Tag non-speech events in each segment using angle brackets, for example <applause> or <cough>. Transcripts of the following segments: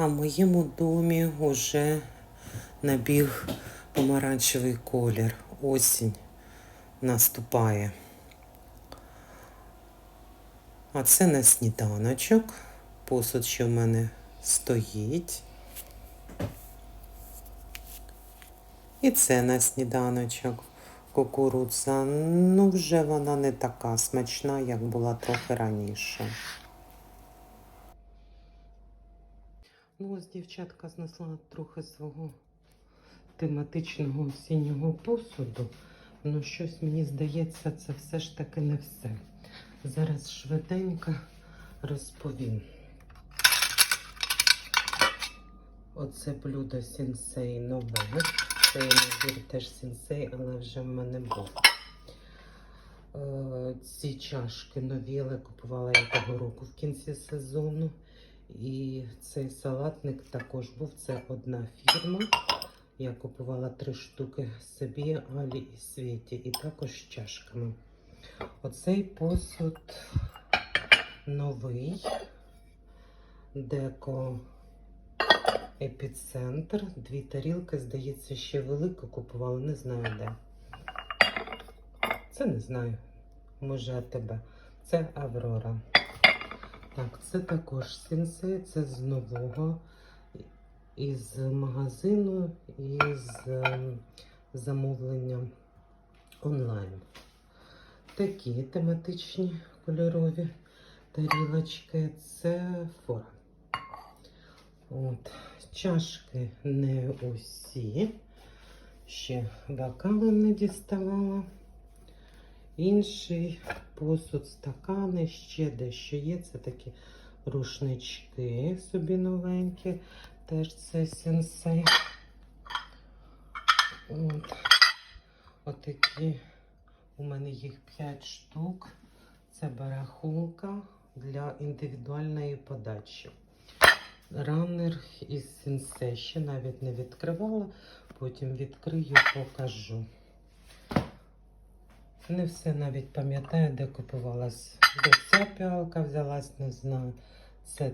А в моєму домі вже набіг помаранчевий колір. Осінь наступає. А це на сніданочок. Посуд, що в мене стоїть. І це на сніданочок. Кукурудза. Ну, вже вона не така смачна, як була трохи раніше. Ну, ось дівчатка знесла трохи свого тематичного осіннього посуду. Ну, щось мені здається, це все ж таки не все. Зараз швиденько розповім. Оце блюдо сінсей нове. Це набір теж сінсей, але вже в мене був. Е, Ці чашки нові, але купувала я того року в кінці сезону. І цей салатник також був. Це одна фірма. Я купувала три штуки собі, Алі і Світі, і також з чашками. Оцей посуд новий. Деко епіцентр. Дві тарілки, здається, ще велику купувала, не знаю де. Це не знаю. Може тебе. Це Аврора. Так, це також сенсей, це з нового із магазину із ем, замовленням онлайн. Такі тематичні кольорові тарілочки. Це фора. От, чашки не усі. Ще бокали не діставала. Інший посуд, стакани, ще дещо є. Це такі рушнички собі новенькі. Теж це сенсей. От. Отакі. У мене їх 5 штук. Це барахолка для індивідуальної подачі. Раннер із сенсей ще навіть не відкривала, потім відкрию, покажу. Не все навіть пам'ятаю, де купувалась. Де ця піалка взялась, не знаю. Це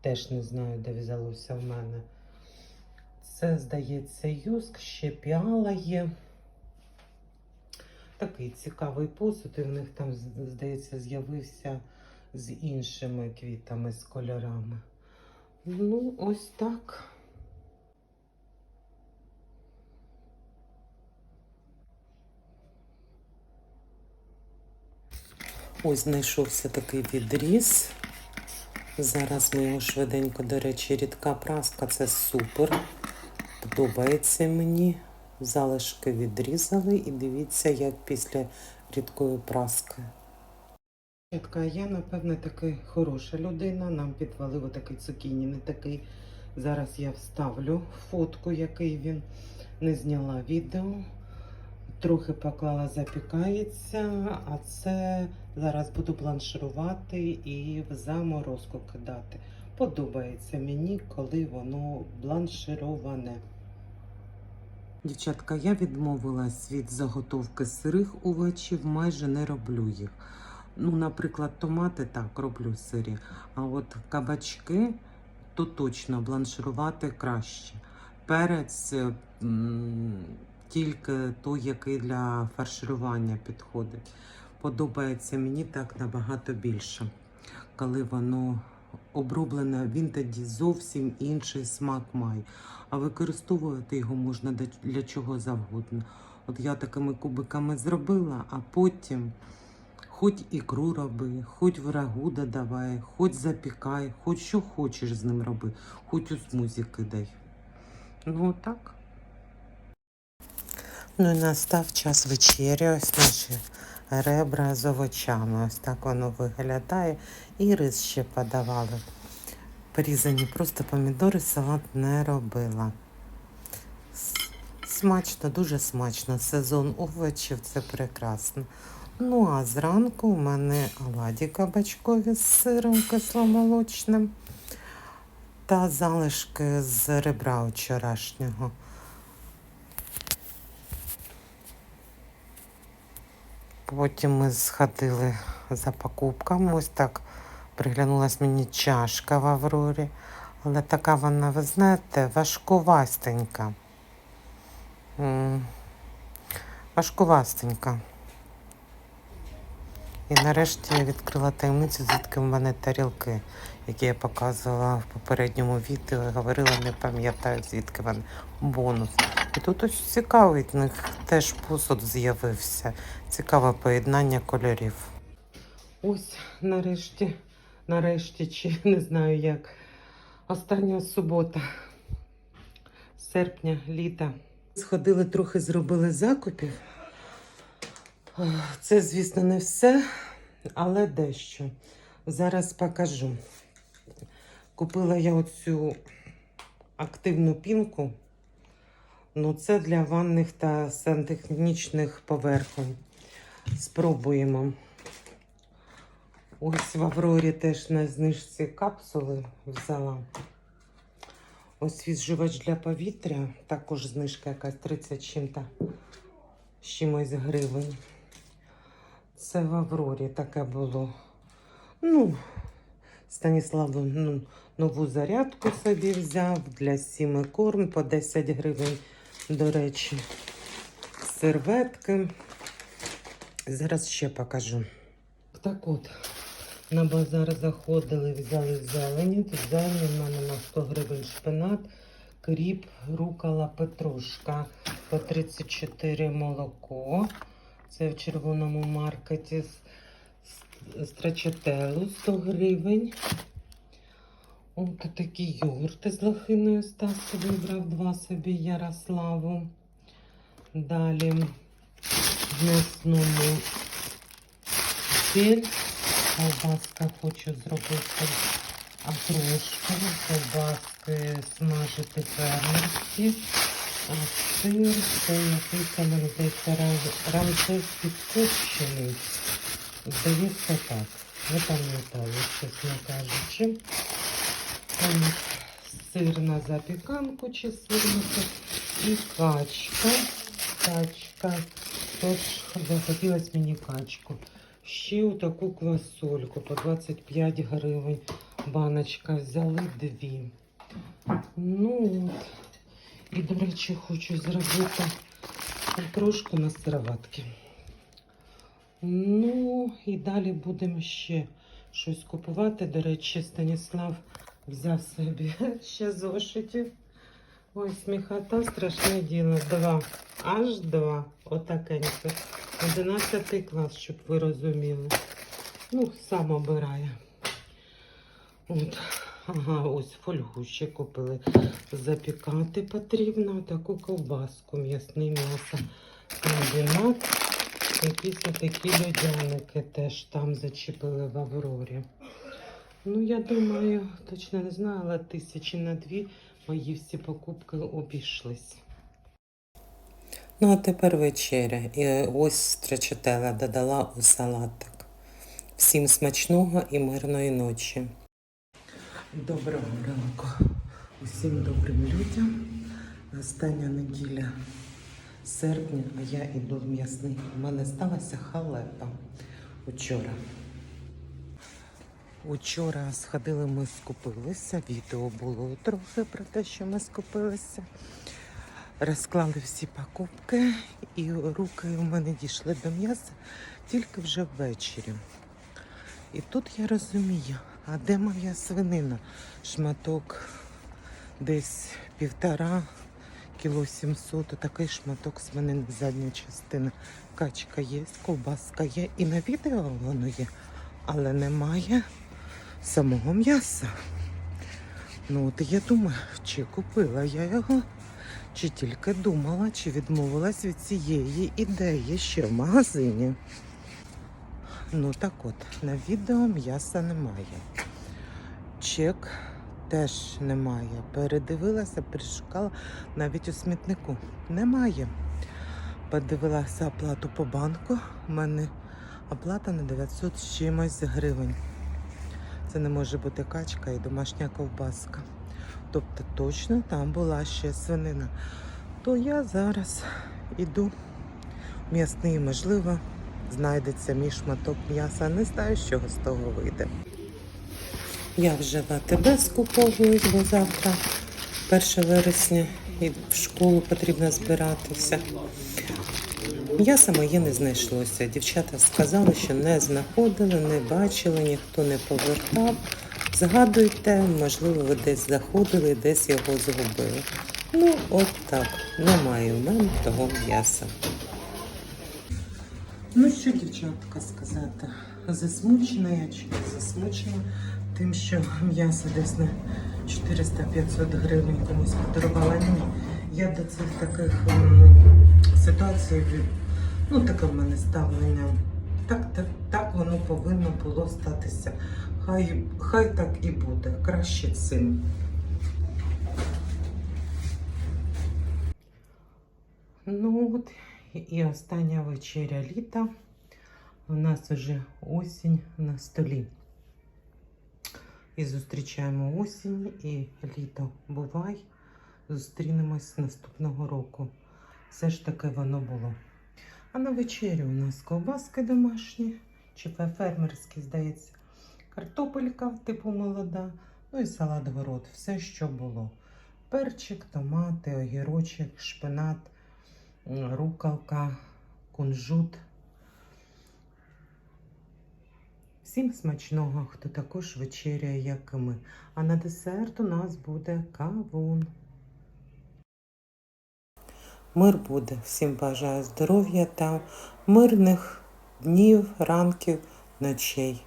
теж не знаю, де взялося в мене. Це, здається, юск, ще піала є. Такий цікавий посуд, і в них там, здається, з'явився з іншими квітами, з кольорами. Ну, ось так. Ось знайшовся такий відріз. Зараз ми його швиденько, до речі, рідка праска це супер. Подобається мені. Залишки відрізали і дивіться, як після рідкої праски. Я, напевне, таки хороша людина. Нам підвалив такий цукіні, не такий. Зараз я вставлю фотку, який він не зняла відео. Трохи поклала, запікається, а це зараз буду бланширувати і в заморозку кидати. Подобається мені, коли воно бланшироване. Дівчатка, я відмовилась від заготовки сирих овочів, майже не роблю їх. Ну, наприклад, томати так роблю сирі, а от кабачки то точно бланширувати краще. Перець тільки той, який для фарширування підходить. Подобається мені так набагато більше. Коли воно оброблене, він тоді зовсім інший смак має. А використовувати його можна для- чого завгодно. От я такими кубиками зробила, а потім хоч ікру роби, хоч в рагу додавай, хоч запікай, хоч що хочеш з ним роби, хоч у смузі кидай. Ну так. Ну і настав час вечері. Ось наші ребра з овочами. Ось так воно виглядає. І рис ще подавали. Порізані просто помідори, салат не робила. Смачно, дуже смачно. Сезон овочів це прекрасно. Ну а зранку у мене оладі кабачкові з сиром кисломолочним та залишки з ребра вчорашнього. Потім ми сходили за покупками. Ось так приглянулась мені чашка в Аврорі. Але така вона, ви знаєте, важкувастенька. Важкувастенька. І нарешті я відкрила таємницю, звідки в мене тарілки, які я показувала в попередньому відео. і Говорила, не пам'ятаю, звідки вони бонус. І тут ось цікавий, в них теж посуд з'явився. Цікаве поєднання кольорів. Ось нарешті, нарешті, чи не знаю як. Остання субота серпня, літа. Сходили трохи, зробили закупів. Це, звісно, не все, але дещо. Зараз покажу. Купила я оцю активну пінку. Ну, це для ванних та сантехнічних поверхонь. Спробуємо. Ось в Аврорі теж на знижці капсули взяла. Ось відживач для повітря, також знижка якась 30 чим-то з чимось гривень. Це в Аврорі таке було. Ну, Станіслав ну, нову зарядку собі взяв для сіми корм по 10 гривень, до речі, серветки. Зараз ще покажу. Так от, на базар заходили, взяли зелені. Тут зелені в мене на 100 гривень шпинат, кріп, рукала, петрушка по 34 молоко. Це в червоному маркеті. Страчателу 100 гривень. От такі йогурти з лохиною Стас вибрав два собі Ярославу. Далі в м'ясному сіль. Ковбаска хочу зробити окрошку. Ковбаски смажити фермерські. А сир це мені здається рам- рамсес підкопчений. Здається так. Не пам'ятаю, чесно кажучи. Там сир на запіканку чи сирника і качка. Качка. Тож захотілося мені качку. Ще таку квасольку по 25 гривень. Баночка взяли дві. Ну от. І, до речі, хочу зробити трошку на сироватки. Ну, і далі будемо ще щось купувати. До речі, Станіслав взяв собі <laughs> ще зошитів. Ой, сміхота, страшне діло. Два. Аж два. Отакеньке. Одинадцятий клас, щоб ви розуміли. Ну, сам обирає. От. Ага, ось фольгу ще купили. Запікати потрібно таку ковбаску, м'ясне м'ясо. Комбінат. Якісь такі льодяники теж там зачепили в Аврорі. Ну, я думаю, точно не знаю, але тисячі на дві мої всі покупки обійшлись. Ну, а тепер вечеря. І ось страчателя додала у салатик. Всім смачного і мирної ночі. Доброго ранку усім добрим людям. Остання неділя серпня, а я йду в м'ясний. У мене сталася халепа учора. Учора сходили, ми скупилися. Відео було трохи про те, що ми скупилися. Розклали всі покупки, і руки у мене дійшли до м'яса тільки вже ввечері. І тут я розумію, а де моя свинина? Шматок десь півтора кіло сімсот, такий шматок свинини задня частина. Качка є, ковбаска є, і на відео воно є, але немає самого м'яса. Ну от я думаю, чи купила я його, чи тільки думала, чи відмовилась від цієї ідеї ще в магазині. Ну так от, на відео м'яса немає. Чек теж немає. Передивилася, перешукала навіть у смітнику. Немає. Подивилася оплату по банку. У мене оплата на 900 з чимось гривень. Це не може бути качка і домашня ковбаска. Тобто точно там була ще свинина. То я зараз іду в м'ясний, можливо, знайдеться мій шматок м'яса. Не знаю, чого з того вийде. Я вже в АТБ скуповуюсь, бо завтра 1 вересня і в школу потрібно збиратися. М'яса моє не знайшлося. Дівчата сказали, що не знаходили, не бачили, ніхто не повертав. Згадуйте, можливо, ви десь заходили, десь його згубили. Ну, от так. Немає в мене того м'яса. Ну що, дівчатка, сказати? Засмучена я чи не засмучена тим, що м'ясо десь на 400-500 гривень комусь подарувала. Ні, я до цих таких м, ситуацій, ну таке в мене ставлення. Так, так, так воно повинно було статися. Хай, хай так і буде. Краще цим. Ну от і остання вечеря літа. У нас вже осінь на столі. І зустрічаємо осінь і літо. Бувай. Зустрінемось наступного року. Все ж таки воно було. А на вечерю у нас ковбаски домашні, чи фермерські, здається, картопелька, типу молода, ну і салат город. Все, що було. Перчик, томати, огірочок, шпинат, рукавка, кунжут. Всім смачного, хто також вечеряє, як і ми. А на десерт у нас буде кавун. Мир буде. Всім бажаю здоров'я та мирних днів, ранків, ночей.